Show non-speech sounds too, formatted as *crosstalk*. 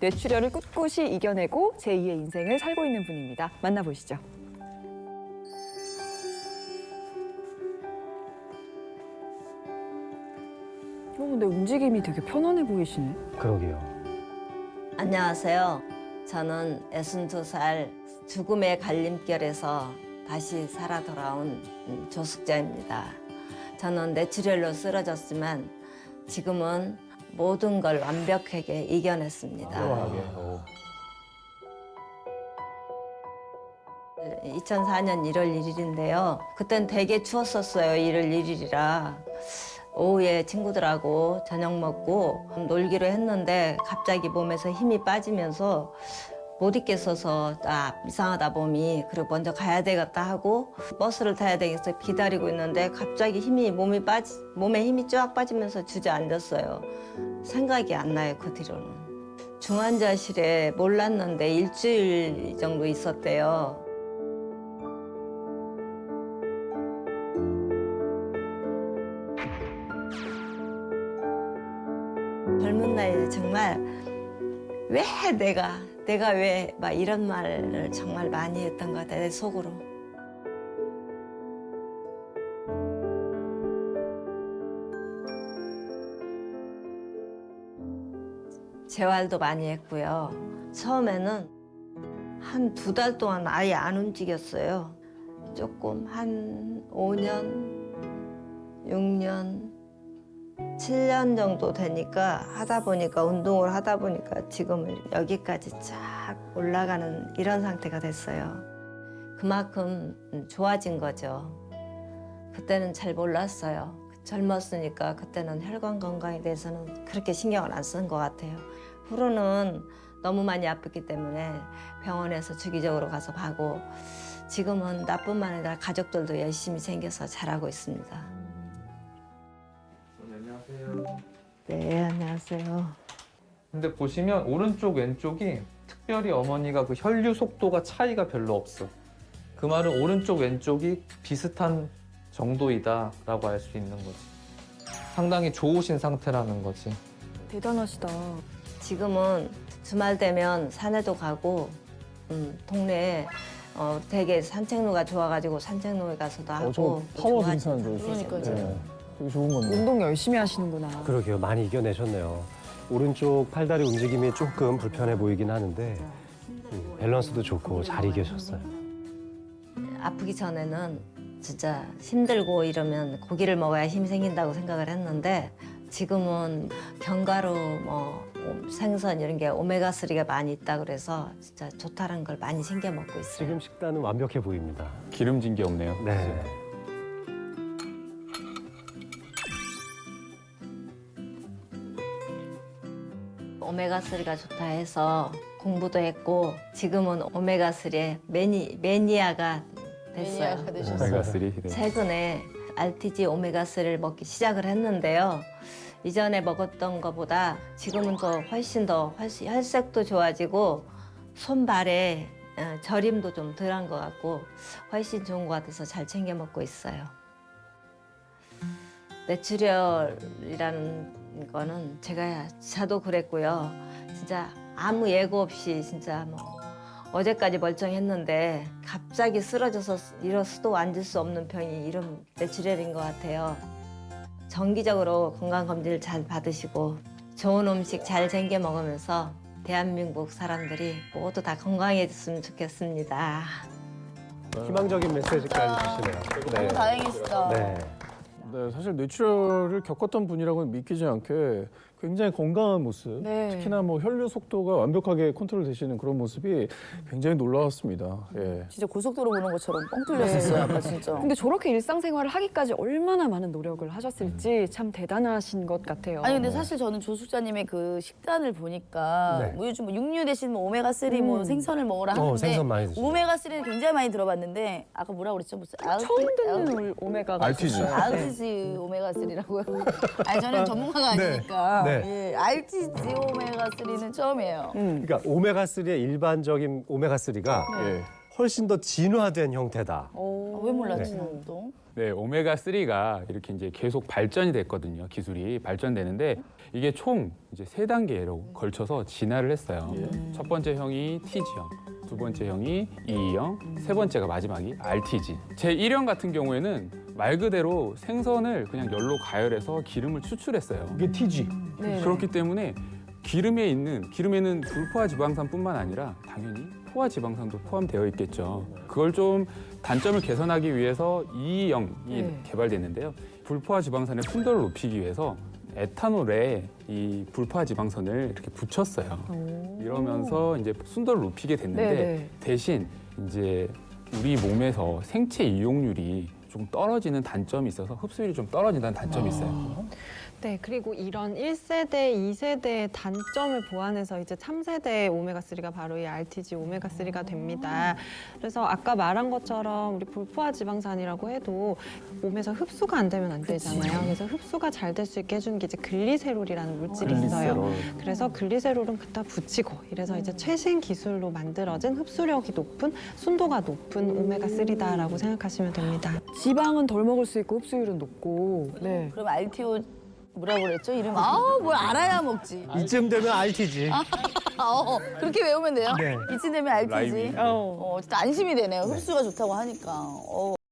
뇌출혈을 꿋꿋이 이겨내고 제2의 인생을 살고 있는 분입니다. 만나보시죠. 어, 근데 움직임이 되게 편안해 보이시네. 그러게요. 안녕하세요. 저는 62살 죽음의 갈림길에서 다시 살아 돌아온 음, 조숙자입니다. 저는 뇌출혈로 쓰러졌지만 지금은 모든 걸 완벽하게 이겨냈습니다. 훌륭하게. 어. 2004년 1월 1일인데요. 그땐 되게 추웠었어요. 1월 1일이라. 오후에 친구들하고 저녁 먹고 놀기로 했는데 갑자기 몸에서 힘이 빠지면서 못 있겠어서 아 이상하다 몸이 그리고 먼저 가야 되겠다 하고 버스를 타야 되겠어 기다리고 있는데 갑자기 힘이 몸이 빠지 몸에 힘이 쫙 빠지면서 주저앉았어요. 생각이 안 나요 그 뒤로는. 중환자실에 몰랐는데 일주일 정도 있었대요. 젊은 나이에 정말 왜 내가 내가 왜 막 이런 말을 정말 많이 했던 것 같아 내 속으로. 재활도 많이 했고요. 처음에는 한 두 달 동안 아예 안 움직였어요. 조금 한 5년 6년 7년 정도 되니까 하다 보니까 운동을 하다 보니까 지금 여기까지 쫙 올라가는 이런 상태가 됐어요. 그만큼 좋아진 거죠. 그때는 잘 몰랐어요. 젊었으니까 그때는 혈관 건강에 대해서는 그렇게 신경을 안 쓴 것 같아요. 후로는 너무 많이 아팠기 때문에 병원에서 주기적으로 가서 봐고 지금은 나뿐만 아니라 가족들도 열심히 챙겨서 잘하고 있습니다. 네, 안녕하세요. 근데 보시면 오른쪽 왼쪽이 특별히 어머니가 그 혈류 속도가 차이가 별로 없어. 그 말은 오른쪽 왼쪽이 비슷한 정도이다라고 알 수 있는 거지. 상당히 좋으신 상태라는 거지. 대단하시다. 지금은 주말 되면 산에도 가고 음, 동네에 어, 되게 산책로가 좋아가지고 산책로에 가서도 하고 어, 저또 파워 등산 저 상태죠. 네, 되게 좋은 건데. 운동 열심히 하시는구나. 그러게요. 많이 이겨내셨네요. 오른쪽 팔다리 움직임이 조금 불편해 보이긴 하는데 음, 밸런스도 좋고 잘 이겨셨어요. 아프기 전에는 진짜 힘들고 이러면 고기를 먹어야 힘이 생긴다고 생각을 했는데 지금은 견과류 뭐 생선 이런 게 오메가 3가 많이 있다 그래서 진짜 좋다는 걸 많이 챙겨 먹고 있어요. 지금 식단은 완벽해 보입니다. 기름진 게 없네요. 네. 오메가 3가 좋다 해서 공부도 했고 지금은 오메가 3의 매니 매니아가 됐어요. 오메가 3. 네. 최근에 RTG 오메가 3를 먹기 시작을 했는데요. 이전에 먹었던 것보다 지금은 더 훨씬 더 훨씬 혈색도 좋아지고 손발에 어, 저림도 좀 덜한 것 같고 훨씬 좋은 것 같아서 잘 챙겨 먹고 있어요. 뇌출혈이라는 거는 제가 저도 그랬고요. 진짜 아무 예고 없이 진짜 뭐 어제까지 멀쩡했는데 갑자기 쓰러져서 일어 서도 앉을 수 없는 병이 이런 뇌출혈인 것 같아요. 정기적으로 건강 검진을 잘 받으시고 좋은 음식 잘 챙겨 먹으면서 대한민국 사람들이 모두 다 건강해졌으면 좋겠습니다. 희망적인 메시지까지 주시네요. 네. 다행이시다. 네. 네, 사실 뇌출혈을 겪었던 분이라고는 믿기지 않게 굉장히 건강한 모습, 네. 특히나 뭐 혈류 속도가 완벽하게 컨트롤 되시는 그런 모습이 굉장히 놀라웠습니다. 예. 진짜 고속도로 보는 것처럼 뻥 뚫렸었어요, 아까 *laughs* 진짜. 근데 저렇게 일상생활을 하기까지 얼마나 많은 노력을 하셨을지 참 대단하신 것 같아요. 아니 근데 사실 저는 조숙자님의 그 식단을 보니까 네. 뭐 요즘 뭐 육류 대신 뭐 오메가 3뭐 음. 생선을 먹으라 어, 하는데 생선 많이 드시죠. 오메가 3는 굉장히 많이 들어봤는데 아까 뭐라고 그랬죠? 무슨 아우티, 처음 듣는 오메가가 RTG. 있었어요. 아우티지 오메가 3라고요. *laughs* 아니 저는 전문가가 아니니까. 네. 예, RTG 오메가 3는 처음이에요. 음. 그러니까 오메가 3의 일반적인 오메가 3가 예. 훨씬 더 진화된 형태다. 아, 왜 몰랐지 난 또? 네, 오메가 3가 이렇게 이제 계속 발전이 됐거든요. 기술이 발전되는데 이게 총 이제 세 단계로 걸쳐서 진화를 했어요. 첫 번째 형이 T지형, 두 번째 형이 E형, 세 번째가 마지막이 RTG. 제 1형 같은 경우에는 말 그대로 생선을 그냥 열로 가열해서 기름을 추출했어요. 이게 TG. 네. 그렇기 때문에 기름에 있는 기름에는 불포화 지방산뿐만 아니라 당연히 포화 지방산도 포함되어 있겠죠. 그걸 좀 단점을 개선하기 위해서 이형이 네. 개발됐는데요. 불포화 지방산의 순도를 높이기 위해서 에탄올에 이 불포화 지방산을 이렇게 붙였어요. 오. 이러면서 이제 순도를 높이게 됐는데 네네. 대신 이제 우리 몸에서 생체 이용률이 좀 떨어지는 단점이 있어서 흡수율이 좀 떨어진다는 단점이 있어요. 네, 그리고 이런 1세대, 2세대의 단점을 보완해서 이제 3세대 오메가3가 바로 이 RTG 오메가3가 됩니다. 그래서 아까 말한 것처럼 우리 불포화 지방산이라고 해도 몸에서 흡수가 안 되면 안 되잖아요. 그래서 흡수가 잘 될 수 있게 해주는 게 이제 글리세롤이라는 물질이 있어요. 그래서 글리세롤은 갖다 붙이고 이래서 이제 최신 기술로 만들어진 흡수력이 높은 순도가 높은 오메가3다라고 생각하시면 됩니다. 지방은 덜 먹을 수 있고 흡수율은 높고. 네. 그럼 RTO 뭐라고 그랬죠? 이름 아우 뭘 알아야 먹지. 이쯤 되면 RTG. 아, 어, 그렇게 외우면 돼요? 네. 이쯤 되면 RT지. 라임이. 어. 어, 진짜 안심이 되네요. 흡수가 좋다고 하니까. 어.